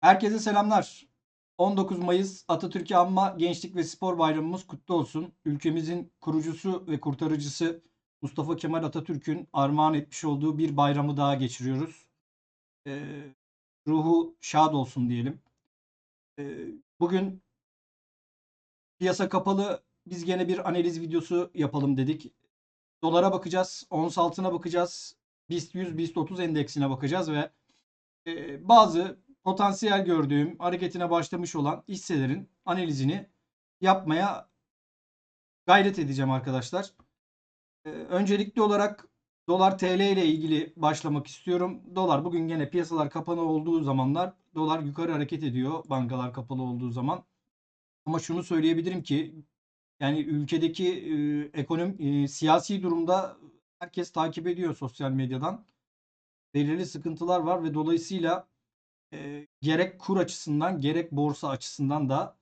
Herkese selamlar. 19 Mayıs Atatürk'ü anma Gençlik ve Spor Bayramımız kutlu olsun. Ülkemizin kurucusu ve kurtarıcısı Mustafa Kemal Atatürk'ün armağan etmiş olduğu bir bayramı daha geçiriyoruz. Ee, ruhu şad olsun diyelim. Ee, bugün piyasa kapalı. Biz gene bir analiz videosu yapalım dedik. Dolara bakacağız, ons altına bakacağız, BIST 100, BIST 30 endeksine bakacağız ve e, bazı potansiyel gördüğüm hareketine başlamış olan hisselerin analizini yapmaya gayret edeceğim arkadaşlar. Ee, öncelikli olarak dolar TL ile ilgili başlamak istiyorum. Dolar bugün gene piyasalar kapalı olduğu zamanlar dolar yukarı hareket ediyor bankalar kapalı olduğu zaman. Ama şunu söyleyebilirim ki yani ülkedeki e, ekonomi e, siyasi durumda herkes takip ediyor sosyal medyadan. Belirli sıkıntılar var ve dolayısıyla e, gerek kur açısından gerek borsa açısından da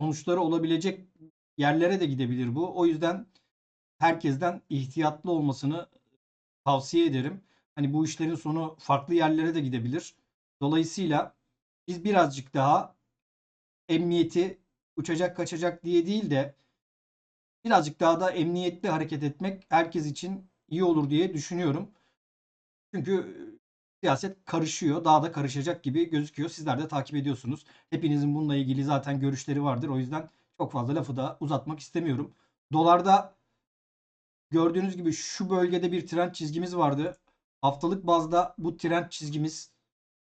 sonuçları olabilecek yerlere de gidebilir bu. O yüzden herkesten ihtiyatlı olmasını tavsiye ederim. Hani bu işlerin sonu farklı yerlere de gidebilir. Dolayısıyla biz birazcık daha emniyeti uçacak kaçacak diye değil de birazcık daha da emniyetli hareket etmek herkes için iyi olur diye düşünüyorum. Çünkü siyaset karışıyor. Daha da karışacak gibi gözüküyor. Sizler de takip ediyorsunuz. Hepinizin bununla ilgili zaten görüşleri vardır. O yüzden çok fazla lafı da uzatmak istemiyorum. Dolarda gördüğünüz gibi şu bölgede bir trend çizgimiz vardı. Haftalık bazda bu trend çizgimiz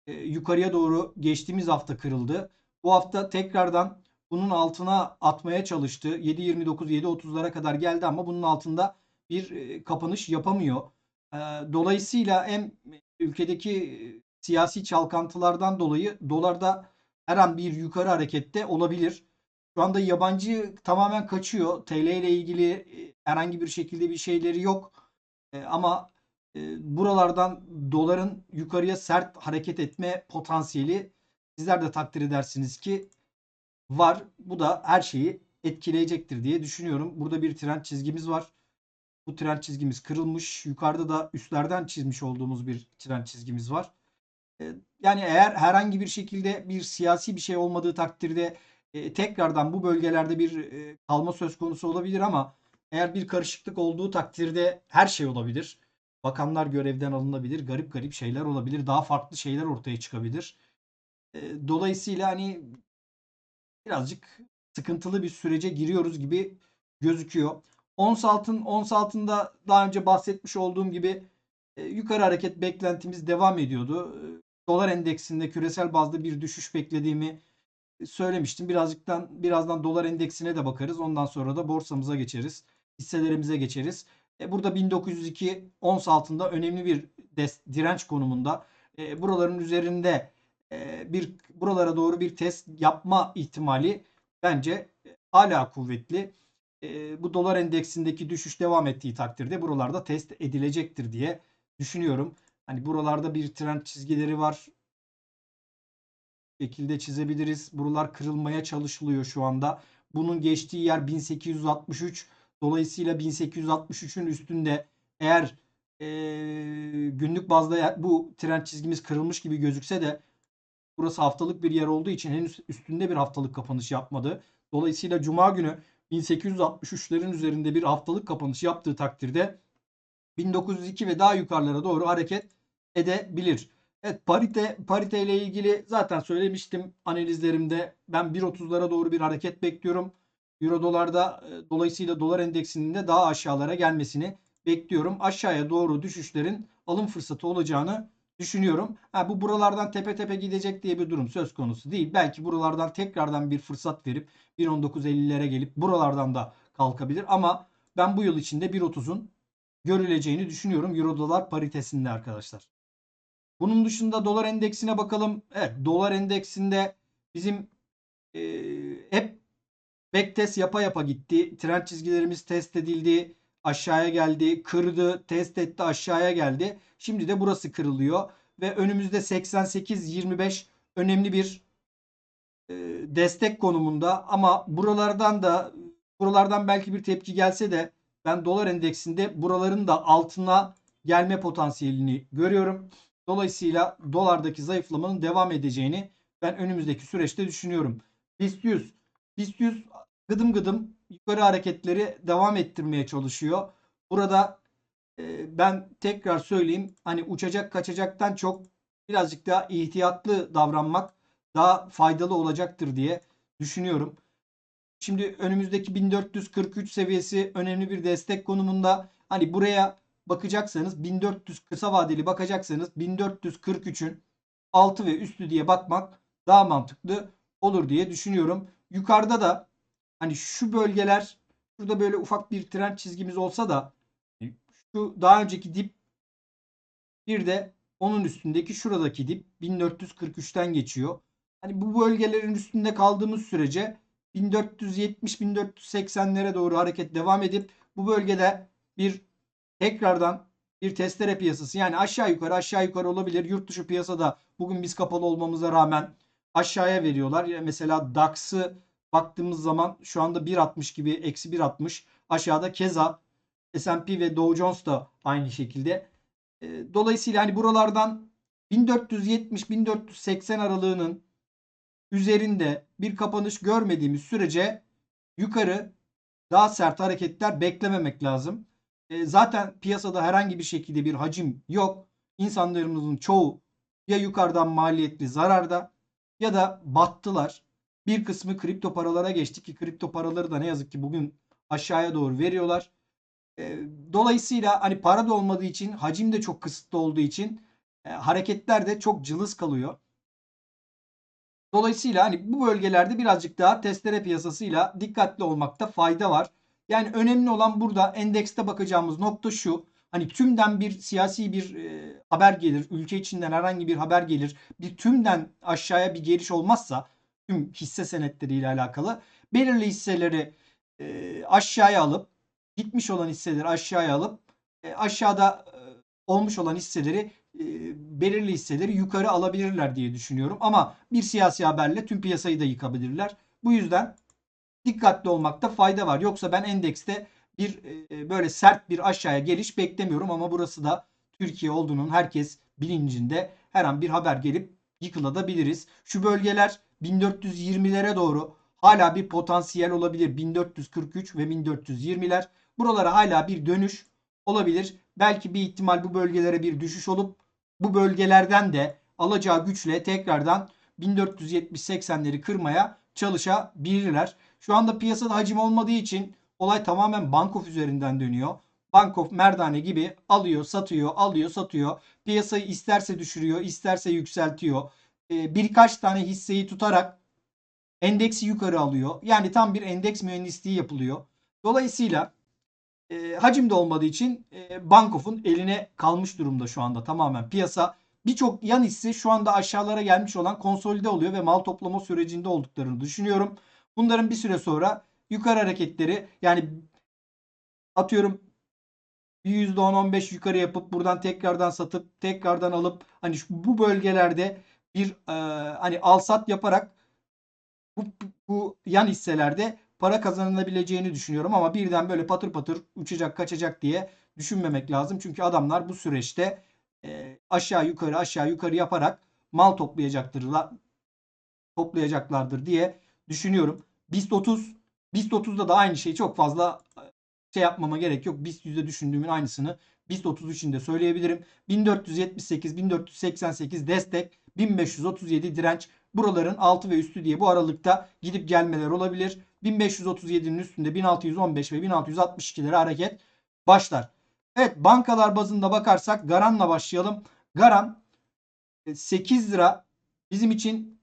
e, yukarıya doğru geçtiğimiz hafta kırıldı. Bu hafta tekrardan bunun altına atmaya çalıştı. 7.29 7.30'lara kadar geldi ama bunun altında bir e, kapanış yapamıyor. E, dolayısıyla hem ülkedeki siyasi çalkantılardan dolayı dolarda her an bir yukarı harekette olabilir. Şu anda yabancı tamamen kaçıyor. TL ile ilgili herhangi bir şekilde bir şeyleri yok. Ama buralardan doların yukarıya sert hareket etme potansiyeli sizler de takdir edersiniz ki var. Bu da her şeyi etkileyecektir diye düşünüyorum. Burada bir trend çizgimiz var. Bu trend çizgimiz kırılmış. Yukarıda da üstlerden çizmiş olduğumuz bir trend çizgimiz var. Yani eğer herhangi bir şekilde bir siyasi bir şey olmadığı takdirde tekrardan bu bölgelerde bir kalma söz konusu olabilir ama eğer bir karışıklık olduğu takdirde her şey olabilir. Bakanlar görevden alınabilir, garip garip şeyler olabilir, daha farklı şeyler ortaya çıkabilir. Dolayısıyla hani birazcık sıkıntılı bir sürece giriyoruz gibi gözüküyor. Ons altın ons altında daha önce bahsetmiş olduğum gibi e, yukarı hareket beklentimiz devam ediyordu. E, dolar endeksinde küresel bazda bir düşüş beklediğimi söylemiştim. Birazcıktan birazdan dolar endeksine de bakarız. Ondan sonra da borsamıza geçeriz. Hisselerimize geçeriz. E, burada 1902 ons altında önemli bir direnç konumunda. E, buraların üzerinde e, bir buralara doğru bir test yapma ihtimali bence hala kuvvetli bu dolar endeksindeki düşüş devam ettiği takdirde buralarda test edilecektir diye düşünüyorum. Hani buralarda bir trend çizgileri var. şekilde çizebiliriz. Buralar kırılmaya çalışılıyor şu anda. Bunun geçtiği yer 1863. Dolayısıyla 1863'ün üstünde eğer e, günlük bazda bu trend çizgimiz kırılmış gibi gözükse de burası haftalık bir yer olduğu için henüz üstünde bir haftalık kapanış yapmadı. Dolayısıyla cuma günü 1863'lerin üzerinde bir haftalık kapanış yaptığı takdirde 1902 ve daha yukarılara doğru hareket edebilir. Evet parite parite ile ilgili zaten söylemiştim analizlerimde. Ben 1.30'lara doğru bir hareket bekliyorum. Euro dolarda e, dolayısıyla dolar endeksinin de daha aşağılara gelmesini bekliyorum. Aşağıya doğru düşüşlerin alım fırsatı olacağını düşünüyorum. Ha, bu buralardan tepe tepe gidecek diye bir durum söz konusu değil. Belki buralardan tekrardan bir fırsat verip 1.19.50'lere gelip buralardan da kalkabilir. Ama ben bu yıl içinde 1.30'un görüleceğini düşünüyorum Euro dolar paritesinde arkadaşlar. Bunun dışında dolar endeksine bakalım. Evet dolar endeksinde bizim e, hep backtest yapa yapa gitti. Trend çizgilerimiz test edildi. Aşağıya geldi. Kırdı. Test etti. Aşağıya geldi. Şimdi de burası kırılıyor. Ve önümüzde 88-25 önemli bir e, destek konumunda. Ama buralardan da buralardan belki bir tepki gelse de ben dolar endeksinde buraların da altına gelme potansiyelini görüyorum. Dolayısıyla dolardaki zayıflamanın devam edeceğini ben önümüzdeki süreçte düşünüyorum. BIST 100 BIST 100 gıdım gıdım yukarı hareketleri devam ettirmeye çalışıyor. Burada e, ben tekrar söyleyeyim hani uçacak kaçacaktan çok birazcık daha ihtiyatlı davranmak daha faydalı olacaktır diye düşünüyorum. Şimdi önümüzdeki 1443 seviyesi önemli bir destek konumunda. Hani buraya bakacaksanız 1400 kısa vadeli bakacaksanız 1443'ün altı ve üstü diye bakmak daha mantıklı olur diye düşünüyorum. Yukarıda da hani şu bölgeler şurada böyle ufak bir trend çizgimiz olsa da şu daha önceki dip bir de onun üstündeki şuradaki dip 1443'ten geçiyor. Hani bu bölgelerin üstünde kaldığımız sürece 1470-1480'lere doğru hareket devam edip bu bölgede bir tekrardan bir testere piyasası yani aşağı yukarı aşağı yukarı olabilir. Yurt dışı piyasada bugün biz kapalı olmamıza rağmen aşağıya veriyorlar. Yani mesela DAX'ı baktığımız zaman şu anda 1.60 gibi eksi 1.60 aşağıda keza S&P ve Dow Jones da aynı şekilde. E, Dolayısıyla hani buralardan 1470-1480 aralığının üzerinde bir kapanış görmediğimiz sürece yukarı daha sert hareketler beklememek lazım. E, zaten piyasada herhangi bir şekilde bir hacim yok. İnsanlarımızın çoğu ya yukarıdan maliyetli zararda ya da battılar. Bir kısmı kripto paralara geçti ki kripto paraları da ne yazık ki bugün aşağıya doğru veriyorlar. E, dolayısıyla hani para da olmadığı için hacim de çok kısıtlı olduğu için e, hareketler de çok cılız kalıyor. Dolayısıyla hani bu bölgelerde birazcık daha testere piyasasıyla dikkatli olmakta fayda var. Yani önemli olan burada endekste bakacağımız nokta şu. Hani tümden bir siyasi bir e, haber gelir, ülke içinden herhangi bir haber gelir. Bir tümden aşağıya bir geliş olmazsa tüm hisse senetleriyle alakalı belirli hisseleri e, aşağıya alıp gitmiş olan hisseleri aşağıya alıp e, aşağıda e, olmuş olan hisseleri e, belirli hisseleri yukarı alabilirler diye düşünüyorum. Ama bir siyasi haberle tüm piyasayı da yıkabilirler. Bu yüzden dikkatli olmakta fayda var. Yoksa ben endekste bir e, böyle sert bir aşağıya geliş beklemiyorum ama burası da Türkiye olduğunun herkes bilincinde her an bir haber gelip yıkılabiliriz. Şu bölgeler 1420'lere doğru hala bir potansiyel olabilir. 1443 ve 1420'ler. Buralara hala bir dönüş olabilir. Belki bir ihtimal bu bölgelere bir düşüş olup bu bölgelerden de alacağı güçle tekrardan 1470-80'leri kırmaya çalışabilirler. Şu anda piyasada hacim olmadığı için olay tamamen Bankof üzerinden dönüyor. Bankof Merdane gibi alıyor, satıyor, alıyor, satıyor. Piyasayı isterse düşürüyor, isterse yükseltiyor. Ee, birkaç tane hisseyi tutarak endeksi yukarı alıyor. Yani tam bir endeks mühendisliği yapılıyor. Dolayısıyla e, hacim de olmadığı için e, Bankof'un eline kalmış durumda şu anda tamamen piyasa. Birçok yan hisse şu anda aşağılara gelmiş olan konsolide oluyor ve mal toplama sürecinde olduklarını düşünüyorum. Bunların bir süre sonra yukarı hareketleri yani atıyorum bir %10-15 yukarı yapıp buradan tekrardan satıp tekrardan alıp hani şu, bu bölgelerde bir e, hani al sat yaparak bu, bu yan hisselerde para kazanılabileceğini düşünüyorum ama birden böyle patır patır uçacak kaçacak diye düşünmemek lazım. Çünkü adamlar bu süreçte e, aşağı yukarı aşağı yukarı yaparak mal toplayacaktırlar toplayacaklardır diye düşünüyorum. BIST 30 BIST 30'da da aynı şey çok fazla şey yapmama gerek yok. BIST 100'de düşündüğümün aynısını BIST 30 için de söyleyebilirim. 1478 1488 destek 1537 direnç buraların altı ve üstü diye bu aralıkta gidip gelmeler olabilir. 1537'nin üstünde 1615 ve 1662'lere hareket başlar. Evet bankalar bazında bakarsak Garan'la başlayalım. Garan 8 e, lira bizim için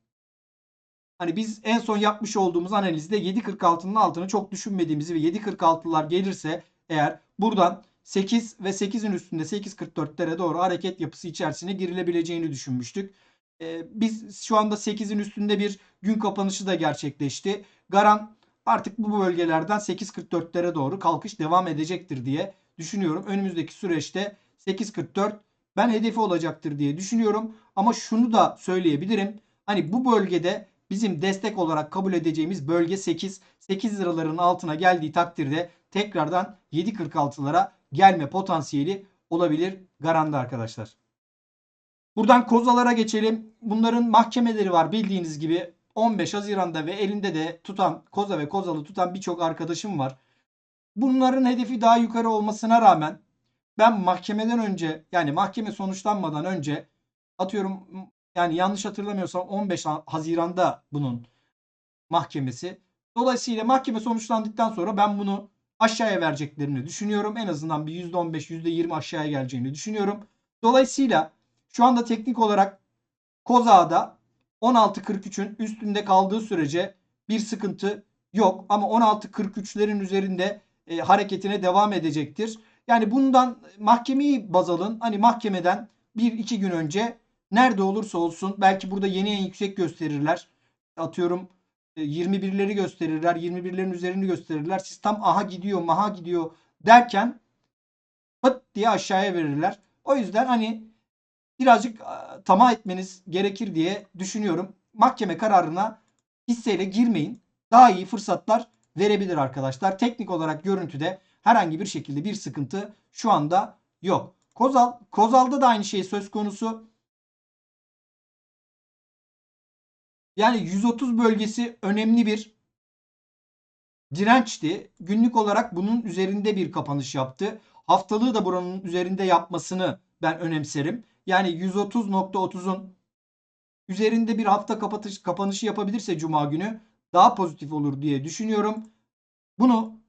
hani biz en son yapmış olduğumuz analizde 7.46'nın altını çok düşünmediğimizi ve 7.46'lar gelirse eğer buradan 8 ve 8'in üstünde 8.44'lere doğru hareket yapısı içerisine girilebileceğini düşünmüştük. Ee, biz şu anda 8'in üstünde bir gün kapanışı da gerçekleşti. Garan artık bu bölgelerden 8.44'lere doğru kalkış devam edecektir diye düşünüyorum. Önümüzdeki süreçte 8.44 ben hedefi olacaktır diye düşünüyorum. Ama şunu da söyleyebilirim. Hani bu bölgede bizim destek olarak kabul edeceğimiz bölge 8. 8 liraların altına geldiği takdirde tekrardan 7.46'lara gelme potansiyeli olabilir garanda arkadaşlar. Buradan kozalara geçelim. Bunların mahkemeleri var bildiğiniz gibi. 15 Haziran'da ve elinde de tutan koza ve kozalı tutan birçok arkadaşım var. Bunların hedefi daha yukarı olmasına rağmen ben mahkemeden önce yani mahkeme sonuçlanmadan önce atıyorum yani yanlış hatırlamıyorsam 15 Haziran'da bunun mahkemesi. Dolayısıyla mahkeme sonuçlandıktan sonra ben bunu aşağıya vereceklerini düşünüyorum. En azından bir %15, %20 aşağıya geleceğini düşünüyorum. Dolayısıyla şu anda teknik olarak Kozağ'da 16.43'ün üstünde kaldığı sürece bir sıkıntı yok. Ama 16.43'lerin üzerinde e, hareketine devam edecektir. Yani bundan mahkemeyi baz alın. Hani mahkemeden bir iki gün önce nerede olursa olsun belki burada yeni en yüksek gösterirler. Atıyorum 21'leri e, gösterirler. 21'lerin üzerini gösterirler. Siz tam aha gidiyor maha gidiyor derken pıt diye aşağıya verirler. O yüzden hani birazcık tamah etmeniz gerekir diye düşünüyorum. Mahkeme kararına hisseyle girmeyin. Daha iyi fırsatlar verebilir arkadaşlar. Teknik olarak görüntüde herhangi bir şekilde bir sıkıntı şu anda yok. Kozal, Kozal'da da aynı şey söz konusu. Yani 130 bölgesi önemli bir dirençti. Günlük olarak bunun üzerinde bir kapanış yaptı. Haftalığı da buranın üzerinde yapmasını ben önemserim. Yani 130.30'un üzerinde bir hafta kapatış, kapanışı yapabilirse cuma günü daha pozitif olur diye düşünüyorum. Bunu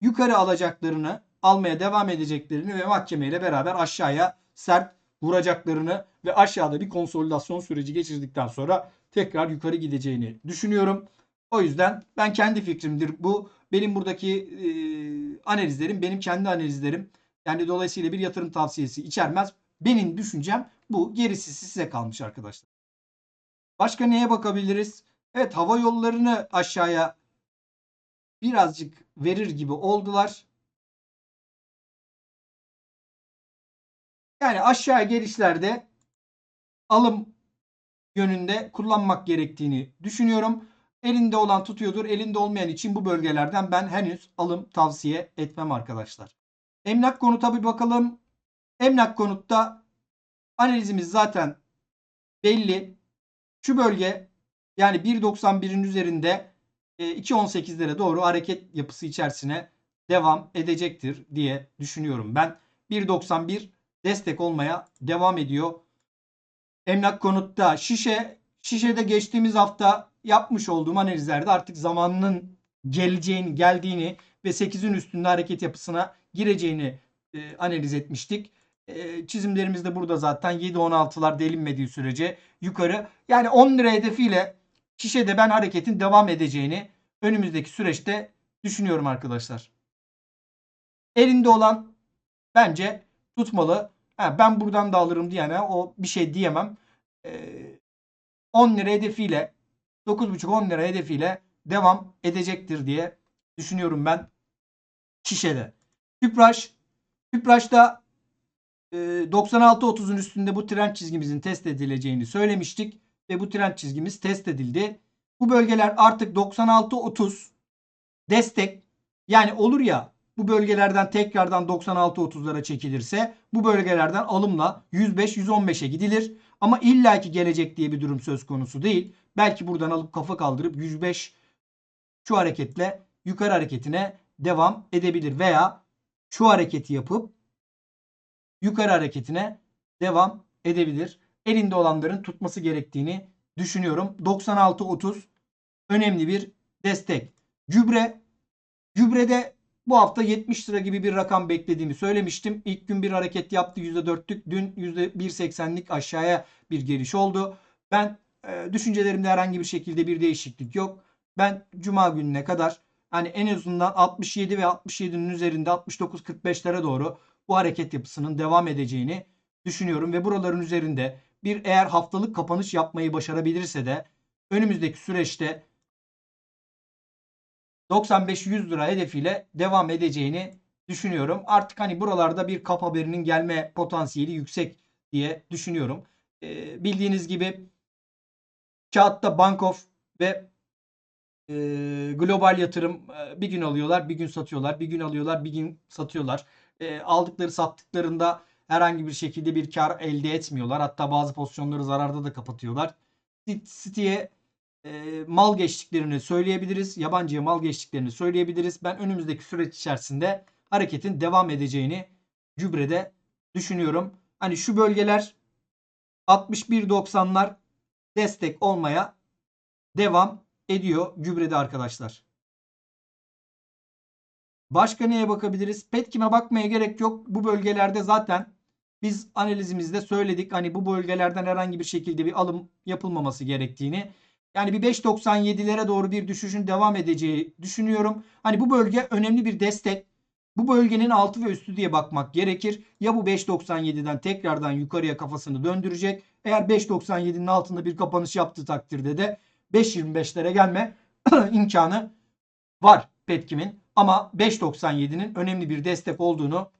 yukarı alacaklarını, almaya devam edeceklerini ve mahkemeyle beraber aşağıya sert vuracaklarını ve aşağıda bir konsolidasyon süreci geçirdikten sonra tekrar yukarı gideceğini düşünüyorum. O yüzden ben kendi fikrimdir bu. Benim buradaki e, analizlerim benim kendi analizlerim. Yani dolayısıyla bir yatırım tavsiyesi içermez. Benim düşüncem bu. Gerisi size kalmış arkadaşlar. Başka neye bakabiliriz? Evet hava yollarını aşağıya birazcık verir gibi oldular. Yani aşağı gelişlerde alım yönünde kullanmak gerektiğini düşünüyorum. Elinde olan tutuyordur. Elinde olmayan için bu bölgelerden ben henüz alım tavsiye etmem arkadaşlar. Emlak konuta bir bakalım. Emlak konutta analizimiz zaten belli. Şu bölge yani 1.91'in üzerinde 2.18'lere e, doğru hareket yapısı içerisine devam edecektir diye düşünüyorum ben. 1.91 destek olmaya devam ediyor. Emlak konutta şişe şişede geçtiğimiz hafta yapmış olduğum analizlerde artık zamanının geleceğini, geldiğini ve 8'in üstünde hareket yapısına gireceğini e, analiz etmiştik. E, çizimlerimiz de burada zaten 7-16'lar delinmediği sürece yukarı. Yani 10 lira hedefiyle şişede ben hareketin devam edeceğini önümüzdeki süreçte düşünüyorum arkadaşlar. Elinde olan bence tutmalı. Ha, ben buradan da alırım diyene o bir şey diyemem. Ee, 10 lira hedefiyle 9,5-10 lira hedefiyle devam edecektir diye düşünüyorum ben şişede. Tüpraş Tüpraş'ta 96-30'un üstünde bu trend çizgimizin test edileceğini söylemiştik ve bu trend çizgimiz test edildi. Bu bölgeler artık 96-30 destek yani olur ya bu bölgelerden tekrardan 96-30'lara çekilirse bu bölgelerden alımla 105-115'e gidilir. Ama illaki gelecek diye bir durum söz konusu değil. Belki buradan alıp kafa kaldırıp 105 şu hareketle yukarı hareketine devam edebilir veya şu hareketi yapıp yukarı hareketine devam edebilir. Elinde olanların tutması gerektiğini düşünüyorum. 96-30 önemli bir destek. Gübre gübrede bu hafta 70 lira gibi bir rakam beklediğimi söylemiştim. İlk gün bir hareket yaptı %4'lük. Dün %1.80'lik aşağıya bir geliş oldu. Ben e, düşüncelerimde herhangi bir şekilde bir değişiklik yok. Ben cuma gününe kadar hani en azından 67 ve 67'nin üzerinde 69-45'lere doğru bu hareket yapısının devam edeceğini düşünüyorum ve buraların üzerinde bir eğer haftalık kapanış yapmayı başarabilirse de önümüzdeki süreçte 95-100 lira hedefiyle devam edeceğini düşünüyorum. Artık hani buralarda bir kap haberinin gelme potansiyeli yüksek diye düşünüyorum. Ee, bildiğiniz gibi kağıtta Bankof ve e, global yatırım e, bir gün alıyorlar bir gün satıyorlar bir gün alıyorlar bir gün satıyorlar. E, aldıkları sattıklarında herhangi bir şekilde bir kar elde etmiyorlar. Hatta bazı pozisyonları zararda da kapatıyorlar. City'ye e, mal geçtiklerini söyleyebiliriz. Yabancıya mal geçtiklerini söyleyebiliriz. Ben önümüzdeki süreç içerisinde hareketin devam edeceğini gübrede düşünüyorum. Hani şu bölgeler 61.90'lar destek olmaya devam ediyor gübrede arkadaşlar. Başka neye bakabiliriz? Petkim'e bakmaya gerek yok. Bu bölgelerde zaten biz analizimizde söyledik. Hani bu bölgelerden herhangi bir şekilde bir alım yapılmaması gerektiğini. Yani bir 5.97'lere doğru bir düşüşün devam edeceği düşünüyorum. Hani bu bölge önemli bir destek. Bu bölgenin altı ve üstü diye bakmak gerekir. Ya bu 5.97'den tekrardan yukarıya kafasını döndürecek. Eğer 5.97'nin altında bir kapanış yaptığı takdirde de 5.25'lere gelme imkanı var Petkim'in. Ama 5.97'nin önemli bir destek olduğunu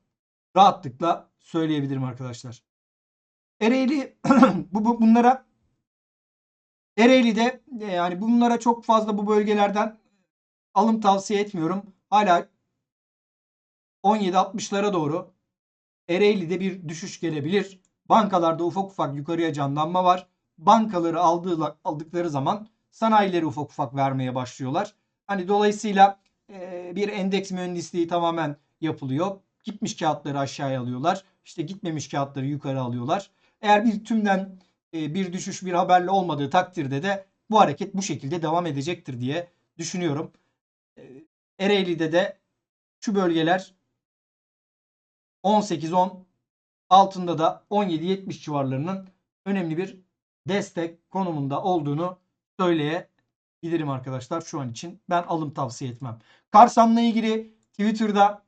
rahatlıkla söyleyebilirim arkadaşlar. Ereğli bu, bu bunlara Ereğli'de e, yani bunlara çok fazla bu bölgelerden alım tavsiye etmiyorum. Hala 17.60'lara doğru Ereğli'de bir düşüş gelebilir. Bankalarda ufak ufak yukarıya canlanma var. Bankaları aldığı, aldıkları zaman sanayileri ufak ufak vermeye başlıyorlar. Hani dolayısıyla e, bir endeks mühendisliği tamamen yapılıyor. Gitmiş kağıtları aşağıya alıyorlar. İşte gitmemiş kağıtları yukarı alıyorlar. Eğer bir tümden e, bir düşüş bir haberle olmadığı takdirde de bu hareket bu şekilde devam edecektir diye düşünüyorum. E, Ereğli'de de şu bölgeler 18-10 altında da 17-70 civarlarının önemli bir destek konumunda olduğunu söyleyebilirim arkadaşlar şu an için. Ben alım tavsiye etmem. Karsan'la ilgili Twitter'da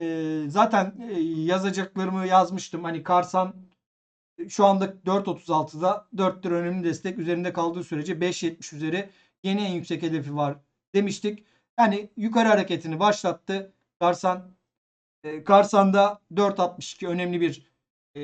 e, zaten e, yazacaklarımı yazmıştım. Hani Karsan şu anda 4.36'da 4 lira önemli destek üzerinde kaldığı sürece 5.70 üzeri yeni en yüksek hedefi var demiştik. Yani yukarı hareketini başlattı. Karsan e, Karsan'da 4.62 önemli bir e,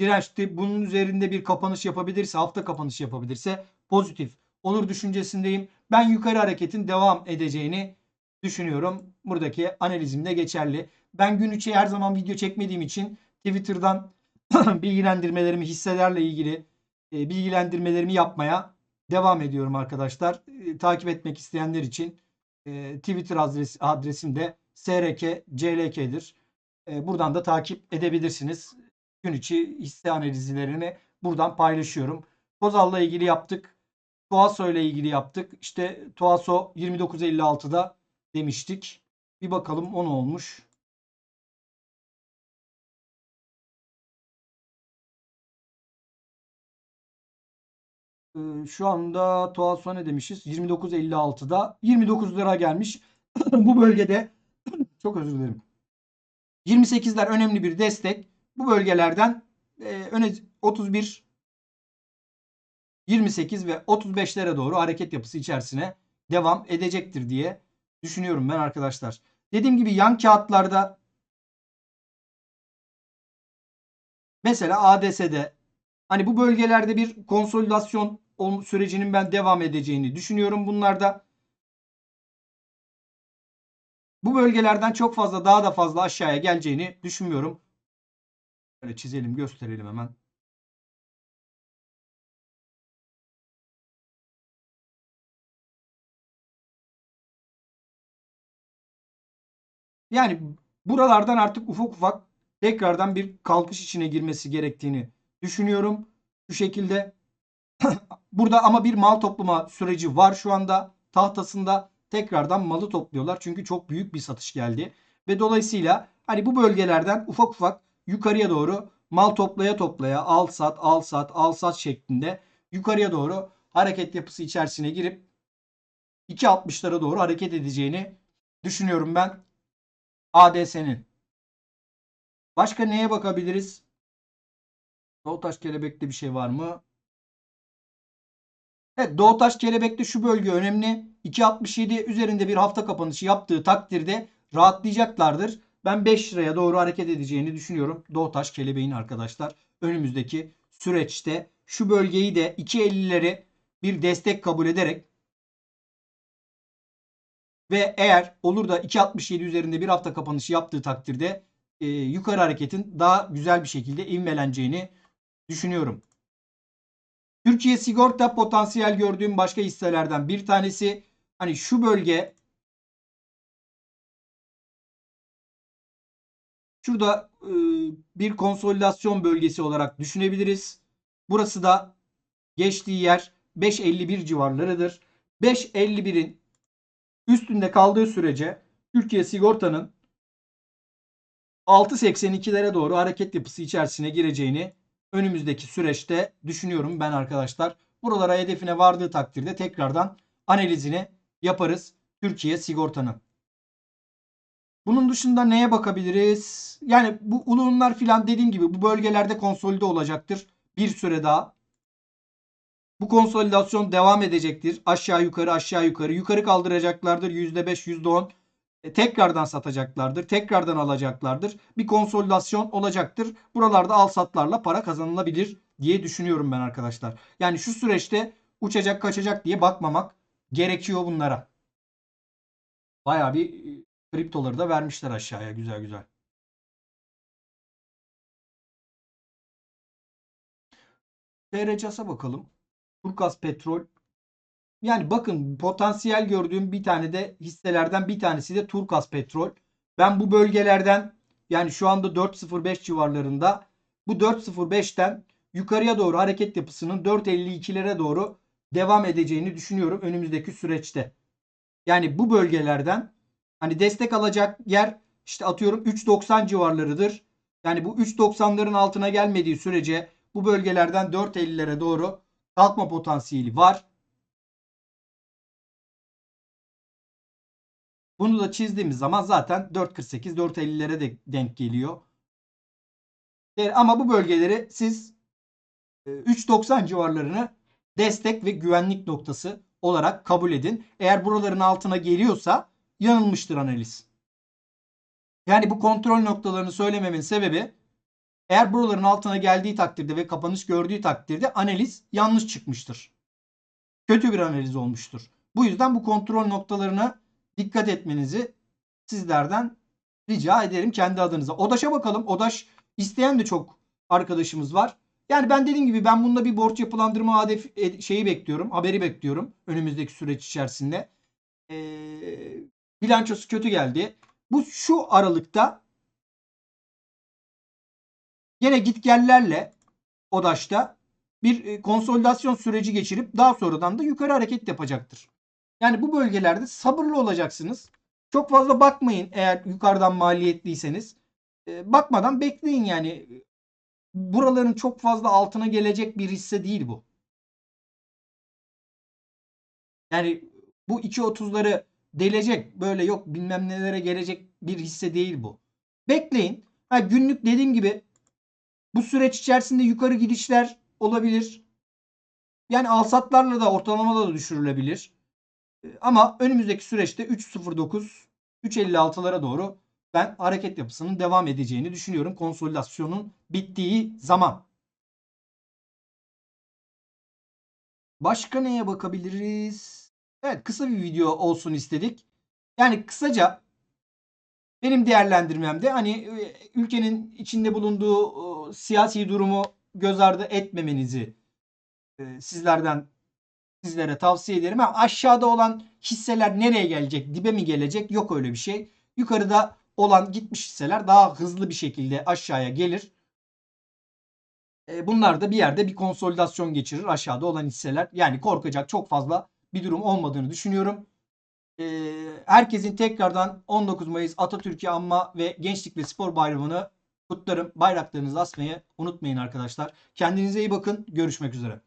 dirençti. Bunun üzerinde bir kapanış yapabilirse, hafta kapanış yapabilirse pozitif olur düşüncesindeyim. Ben yukarı hareketin devam edeceğini düşünüyorum. Buradaki analizim de geçerli. Ben gün içi her zaman video çekmediğim için Twitter'dan bilgilendirmelerimi hisselerle ilgili e, bilgilendirmelerimi yapmaya devam ediyorum arkadaşlar. E, takip etmek isteyenler için e, Twitter adres, adresim de srkclk'dir. E, buradan da takip edebilirsiniz. Gün içi hisse analizlerini buradan paylaşıyorum. Kozal'la ilgili yaptık. Tuaso ile ilgili yaptık. İşte Tuaso 29.56'da demiştik. Bir bakalım o ne olmuş. Ee, şu anda Tuaso ne demişiz? 29.56'da 29 lira gelmiş. Bu bölgede çok özür dilerim. 28'ler önemli bir destek. Bu bölgelerden e, öne 31 28 ve 35'lere doğru hareket yapısı içerisine devam edecektir diye düşünüyorum ben arkadaşlar. Dediğim gibi yan kağıtlarda mesela ADS'de hani bu bölgelerde bir konsolidasyon sürecinin ben devam edeceğini düşünüyorum bunlarda. Bu bölgelerden çok fazla daha da fazla aşağıya geleceğini düşünmüyorum. Böyle çizelim gösterelim hemen. Yani buralardan artık ufak ufak tekrardan bir kalkış içine girmesi gerektiğini düşünüyorum. Şu şekilde burada ama bir mal toplama süreci var şu anda tahtasında tekrardan malı topluyorlar. Çünkü çok büyük bir satış geldi. Ve dolayısıyla hani bu bölgelerden ufak ufak yukarıya doğru mal toplaya toplaya al sat al sat al sat şeklinde yukarıya doğru hareket yapısı içerisine girip 2.60'lara doğru hareket edeceğini düşünüyorum ben ADS'nin. Başka neye bakabiliriz? Doğutaş kelebekte bir şey var mı? Evet Doğutaş kelebekte şu bölge önemli. 2.67 üzerinde bir hafta kapanışı yaptığı takdirde rahatlayacaklardır. Ben 5 liraya doğru hareket edeceğini düşünüyorum. Doğutaş kelebeğin arkadaşlar. Önümüzdeki süreçte şu bölgeyi de 2.50'leri bir destek kabul ederek ve eğer olur da 2.67 üzerinde bir hafta kapanışı yaptığı takdirde e, yukarı hareketin daha güzel bir şekilde ivmeleneceğini düşünüyorum. Türkiye sigorta potansiyel gördüğüm başka hisselerden bir tanesi. Hani şu bölge şurada e, bir konsolidasyon bölgesi olarak düşünebiliriz. Burası da geçtiği yer 5.51 civarlarıdır. 5.51'in üstünde kaldığı sürece Türkiye sigortanın 6.82'lere doğru hareket yapısı içerisine gireceğini önümüzdeki süreçte düşünüyorum ben arkadaşlar. Buralara hedefine vardığı takdirde tekrardan analizini yaparız Türkiye sigortanın. Bunun dışında neye bakabiliriz? Yani bu ulunlar filan dediğim gibi bu bölgelerde konsolide olacaktır. Bir süre daha. Bu konsolidasyon devam edecektir. Aşağı yukarı aşağı yukarı. Yukarı kaldıracaklardır. %5 %10. E, tekrardan satacaklardır. Tekrardan alacaklardır. Bir konsolidasyon olacaktır. Buralarda al satlarla para kazanılabilir diye düşünüyorum ben arkadaşlar. Yani şu süreçte uçacak kaçacak diye bakmamak gerekiyor bunlara. Baya bir e, kriptoları da vermişler aşağıya güzel güzel. TRCAS'a bakalım. Turkas Petrol. Yani bakın potansiyel gördüğüm bir tane de hisselerden bir tanesi de Turkas Petrol. Ben bu bölgelerden yani şu anda 4.05 civarlarında bu 4.05'ten yukarıya doğru hareket yapısının 4.52'lere doğru devam edeceğini düşünüyorum önümüzdeki süreçte. Yani bu bölgelerden hani destek alacak yer işte atıyorum 3.90 civarlarıdır. Yani bu 3.90'ların altına gelmediği sürece bu bölgelerden 4.50'lere doğru kalkma potansiyeli var. Bunu da çizdiğimiz zaman zaten 4.48 4.50'lere de denk geliyor. Ama bu bölgeleri siz 3.90 civarlarını destek ve güvenlik noktası olarak kabul edin. Eğer buraların altına geliyorsa yanılmıştır analiz. Yani bu kontrol noktalarını söylememin sebebi eğer buraların altına geldiği takdirde ve kapanış gördüğü takdirde analiz yanlış çıkmıştır. Kötü bir analiz olmuştur. Bu yüzden bu kontrol noktalarına dikkat etmenizi sizlerden rica ederim kendi adınıza. Odaş'a bakalım. Odaş isteyen de çok arkadaşımız var. Yani ben dediğim gibi ben bunda bir borç yapılandırma hedef e, şeyi bekliyorum. Haberi bekliyorum önümüzdeki süreç içerisinde. Ee, bilançosu kötü geldi. Bu şu aralıkta Yine gitgellerle ODAŞ'ta bir e, konsolidasyon süreci geçirip daha sonradan da yukarı hareket yapacaktır. Yani bu bölgelerde sabırlı olacaksınız. Çok fazla bakmayın eğer yukarıdan maliyetliyseniz. E, bakmadan bekleyin yani. Buraların çok fazla altına gelecek bir hisse değil bu. Yani bu 2.30'ları delecek böyle yok bilmem nelere gelecek bir hisse değil bu. Bekleyin. Ha, günlük dediğim gibi bu süreç içerisinde yukarı gidişler olabilir. Yani alsatlarla da ortalamada da düşürülebilir. Ee, ama önümüzdeki süreçte 3.09 3.56'lara doğru ben hareket yapısının devam edeceğini düşünüyorum. Konsolidasyonun bittiği zaman. Başka neye bakabiliriz? Evet kısa bir video olsun istedik. Yani kısaca benim değerlendirmemde hani e, ülkenin içinde bulunduğu siyasi durumu göz ardı etmemenizi e, sizlerden sizlere tavsiye ederim. Ama aşağıda olan hisseler nereye gelecek? Dibe mi gelecek? Yok öyle bir şey. Yukarıda olan gitmiş hisseler daha hızlı bir şekilde aşağıya gelir. E, bunlar da bir yerde bir konsolidasyon geçirir aşağıda olan hisseler. Yani korkacak çok fazla bir durum olmadığını düşünüyorum. Ee, herkesin tekrardan 19 Mayıs Atatürk'ü anma ve Gençlik ve Spor Bayramı'nı kutlarım. Bayraklarınızı asmayı unutmayın arkadaşlar. Kendinize iyi bakın. Görüşmek üzere.